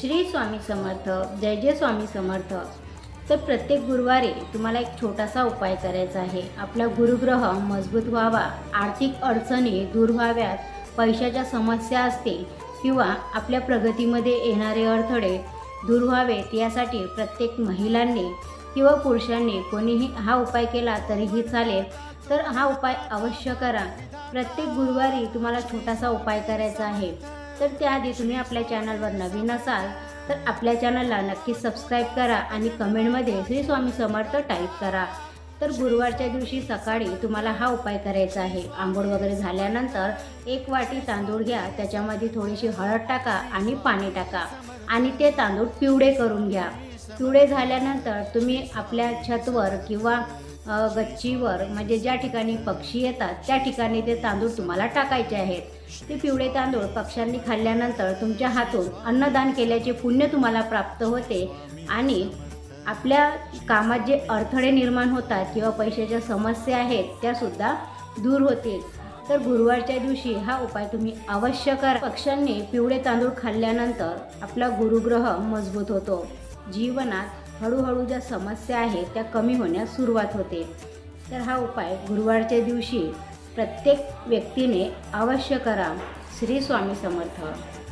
श्री स्वामी समर्थ जय जय स्वामी समर्थ. तर प्रत्येक गुरुवारी तुम्हाला एक छोटासा उपाय करायचा आहे. आपला गुरुग्रह मजबूत व्हावा आर्थिक अडचणी दूर व्हाव्यात पैशाच्या समस्या असतील किंवा आपल्या प्रगतीमध्ये येणारे अडथळे दूर व्हावेत यासाठी प्रत्येक महिलांनी किंवा पुरुषांनी कोणीही हा उपाय केला तरीही चालेल. तर हा उपाय अवश्य करा. प्रत्येक गुरुवारी तुम्हाला छोटासा उपाय करायचा आहे. तर त्याआधी तुम्ही आपल्या चॅनलवर नवीन असाल तर आपल्या चॅनलला नक्की सबस्क्राईब करा आणि कमेंटमध्ये श्री स्वामी समर्थ टाईप करा. तर गुरुवारच्या दिवशी सकाळी तुम्हाला हा उपाय करायचा आहे. आंघोळ वगैरे झाल्यानंतर एक वाटी तांदूळ घ्या त्याच्यामध्ये थोडीशी हळद टाका आणि पाणी टाका आणि ते तांदूळ पिवळे करून घ्या. पिवळे झाल्यानंतर तुम्ही आपल्या छतवर किंवा गच्चीवर म्हणजे ज्या ठिकाणी पक्षी येतात त्या ठिकाणी ते तांदूळ तुम्हाला टाकायचे आहेत. ते पिवळे तांदूळ पक्ष्यांनी खाल्ल्यानंतर तुमच्या हातून अन्नदान केल्याचे पुण्य तुम्हाला प्राप्त होते आणि आपल्या कामात जे अडथळे निर्माण होतात किंवा पैशाच्या समस्या आहेत त्यासुद्धा दूर होतील. तर गुरुवारच्या दिवशी हा उपाय तुम्ही अवश्य करा. पक्ष्यांनी पिवळे तांदूळ खाल्ल्यानंतर आपला गुरुग्रह मजबूत होतो. जीवनात हळूहळू ज्या समस्या आहेत त्या कमी होण्यास सुरुवात होते. तर हा उपाय गुरुवारच्या दिवशी प्रत्येक व्यक्तीने अवश्य करा. श्री स्वामी समर्थ.